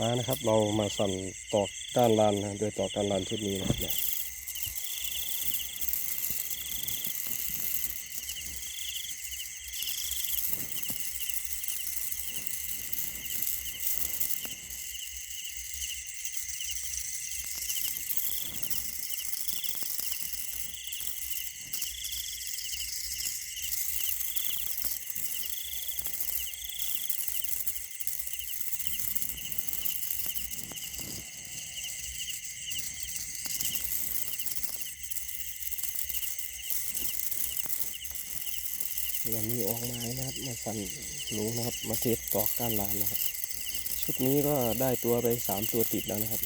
มานะครับ เรามาสั่นตอกก้านลานนะโดยตอกก้านลานชุดนี้นะครับ วันนี้ออกมานะครับมาสั่นหนูนะครับ มาเทสตอกก้านลานนะครับ ชุดนี้ก็ได้ตัวไปสามตัวติดแล้วนะครับ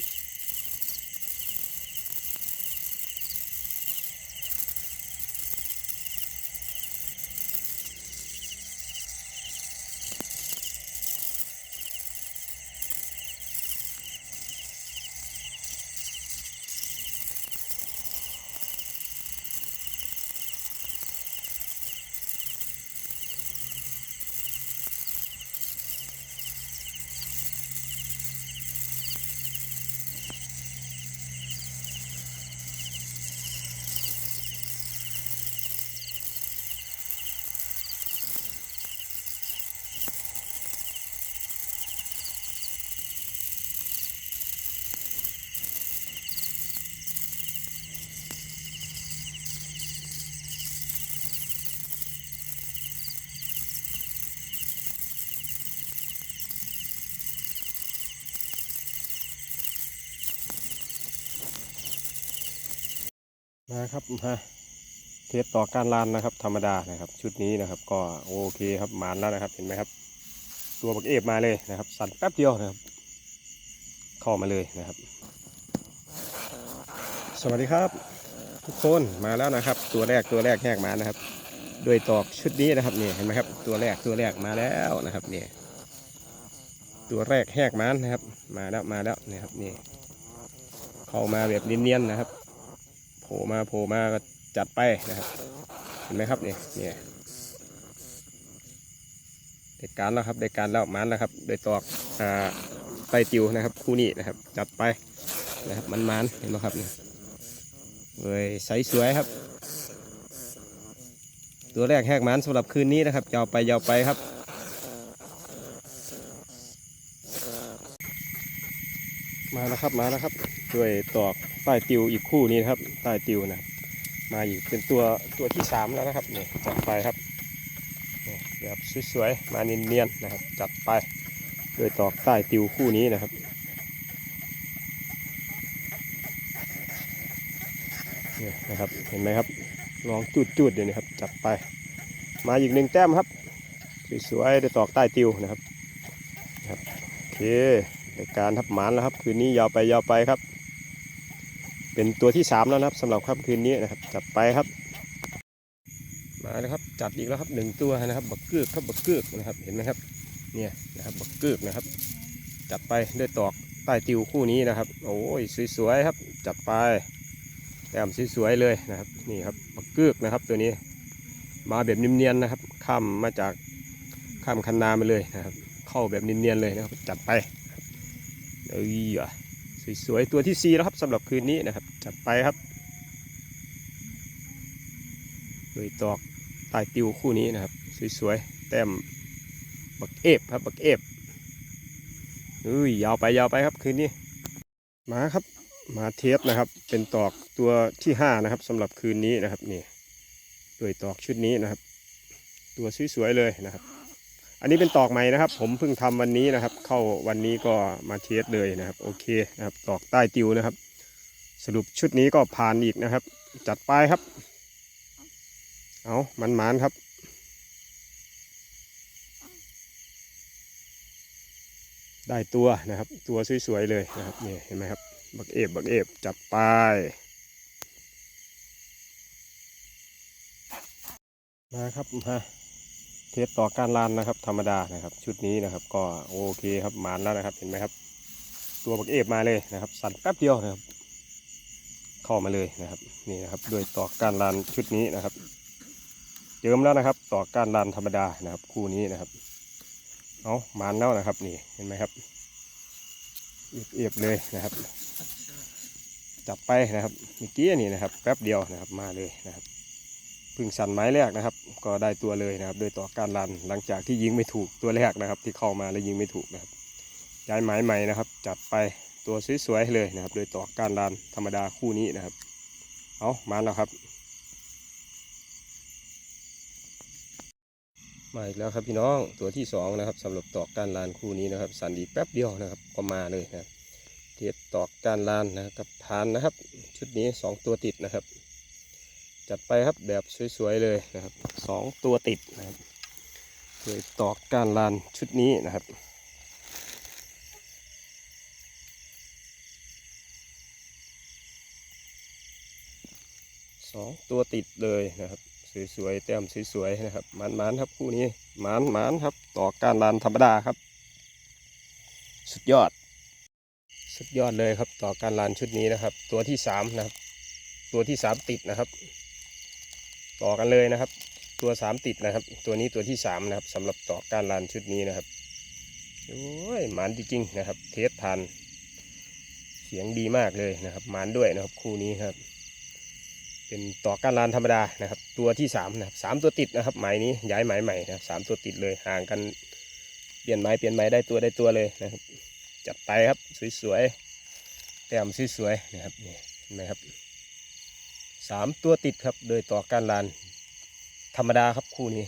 มาครับมาเทสต่อการลานนะครับ ธรรมดานะครับ ชุดนี้นะครับ ก็โอเคครับมานแล้วนะครับ เห็นไหมครับ ตัวบักเอฟมาเลยนะครับ สั่นแป๊บเดียวนะครับ เข้ามาเลยนะครับ สวัสดีครับ ทุกคนมาแล้วนะครับ ตัวแรกตัวแรกแหกมานะครับ โดยตอกชุดนี้นะครับนี่เห็นไหมครับ ตัวแรกตัวแรกมาแล้วนะครับนี่ตัวแรกแหกมันนะครับ มาแล้วมาแล้วนะครับนี่เข้ามาแบบเนียนๆนะครับ ผล่มาโผล่มาก็จัดไปนะครับเห็นไหมครับเนี่ยเนี่ยเด็ดการแล้วครับเด็ดการแล้วมันแล้วครับโดยตอกอ่าไตติวนะครับ คู่นี้นะครับ จัดไปนะครับมันมันเห็นไหมครับเนี่ยเลยใสสวยครับ ตัวแรกแหกมันสำหรับคืนนี้นะครับยาวไปยาวไปครับมาแล้วครับมาแล้วครับ ด้วยตอก ต้ติวอีกคู่นี้นครับใต้ติวนะมาอีกเป็นตัวตัวที่สามแล้วนะครับนี่จัดไปครับแบบสวยๆมาเนียนๆนะครับ จัดไปโดยตอกใต้ติวคู่นี้นะครับนี่นะครับเห็นไหมครับลองจุดๆเดี๋ยวนี้ครับ จัดไป มาอีกหนึ่งแต้มครับสวยๆด้วยตอกใต้ติวนะครับครับโอเครายการทับหมานแล้วครับ คืนนี้ยาวไปยาวไปครับ เป็นตัวที่สามแล้วนะครับสำหรับค่ำคืนนี้นะครับ จัดไปครับ มาแล้วครับ จัดอีกแล้วครับหนึ่งตัวนะครับ บักเกือกครับบักเกือกนะครับ เห็นไหมครับ เนี่ยนะครับ บักเกือกนะครับ จัดไปด้วยตอกใต้ติวคู่นี้นะครับ โอ้ยสวยๆครับ จัดไปแต้มสวยๆเลยนะครับ นี่ครับบักเกือกนะครับ ตัวนี้ มาแบบเนียนๆนะครับ ข้ามมาจากข้ามคันนามาเลยนะครับ เข้าแบบเนียนๆเลยนะครับ จัดไปเอ้ยอะ สวยๆตัวที่สี่แล้วครับสำหรับคืนนี้นะครับ จัดไปครับ โดยตอกใต้ติวคู่นี้นะครับ สวยๆแต้มบักเอฟครับบักเอฟเอ้ยยาวไปยาวไปครับคืนนี้มาครับมาเทสนะครับ เป็นตอกตัวที่ห้านะครับสำหรับคืนนี้นะครับนี่โดยตอกชุดนี้นะครับ ตัวสวยๆเลยนะครับ อันนี้เป็นตอกใหม่นะครับ ผมเพิ่งทำวันนี้นะครับ เข้าวันนี้ก็มาเทสเลยนะครับ โอเคนะครับ ตอกใต้ติวนะครับ สรุปชุดนี้ก็ผ่านอีกนะครับ จัดไปครับ เอามันมานครับได้ตัวนะครับ ตัวสวยๆเลยนะครับนี่เห็นไหมครับ บักเอฟบักเอฟจัดไปมาครับมา สต่อการลานนะครับ ธรรมดานะครับ ชุดนี้นะครับ ก็โอเคครับมานแล้วนะครับ เห็นไหมครับ ตัวบักเอฟมาเลยนะครับ สั่นแป๊บเดียวนะครับ เข้ามาเลยนะครับ นี่นะครับด้วยต่อการลานชุดนี้นะครับเจิมแล้วนะครับ ต่อการลานธรรมดานะครับ คู่นี้นะครับเอามานแล้วนะครับ นี่เห็นไหมครับเอียบเลยนะครับ จับไปนะครับเมื่อกี้นี่นะครับ แป๊บเดียวนะครับมาเลยนะครับ พึ่งสั่นไม้แรกนะครับ ก็ได้ตัวเลยนะครับโดยต่อการลันหลังจากที่ยิงไม่ถูกตัวแรกนะครับ ที่เข้ามาแล้วยิงไม่ถูกนะครับ ย้ายไม้ใหม่นะครับ จัดไปตัวสวยๆเลยนะครับ โดยต่อการลันธรรมดาคู่นี้นะครับ เอามาแล้วครับมาอีกแล้วครับพี่น้องตัวที่สองนะครับสำหรับตอกการลานคู่นี้นะครับ สันดีแป๊บเดียวนะครับก็มาเลยนะเทียบตอกการลานนะครับกับพานนะครับ ชุดนี้สองตัวติดนะครับ จัดไปครับแบบสวยๆเลยนะครับสองตัวติดนะครับโดยตอกการลานชุดนี้นะครับสองตัวติดเลยนะครับ สวยๆแต้มสวยๆนะครับมานๆครับคู่นี้มานหมานครับต่อการลานธรรมดาครับ สุดยอด สุดยอดเลยครับต่อการลานชุดนี้นะครับ ตัวที่สามนะครับ ตัวที่สามติดนะครับ ต่อกันเลยนะครับ ตัวสามติดนะครับ ตัวนี้ตัวที่สามนะครับสำหรับต่อการลานชุดนี้นะครับโอ้ยหมานจริงๆนะครับ เทสทันเสียงดีมากเลยนะครับหมานด้วยนะครับคู่นี้ครับ เป็นต่อการลานธรรมดานะครับ ตัวที่สามนะครับสามตัวติดนะครับหมายนี้ย้ายหมายใหม่นะครับสามตัวติดเลยห่างกันเปลี่ยนไม้เปลี่ยนไม้ได้ตัวได้ตัวเลยนะครับ จัดไปครับสวยๆแต้มสวยๆนะครับนี่เห็นไหมครับ สามตัวติดครับ โดยต่อการลาน ธรรมดาครับคู่นี้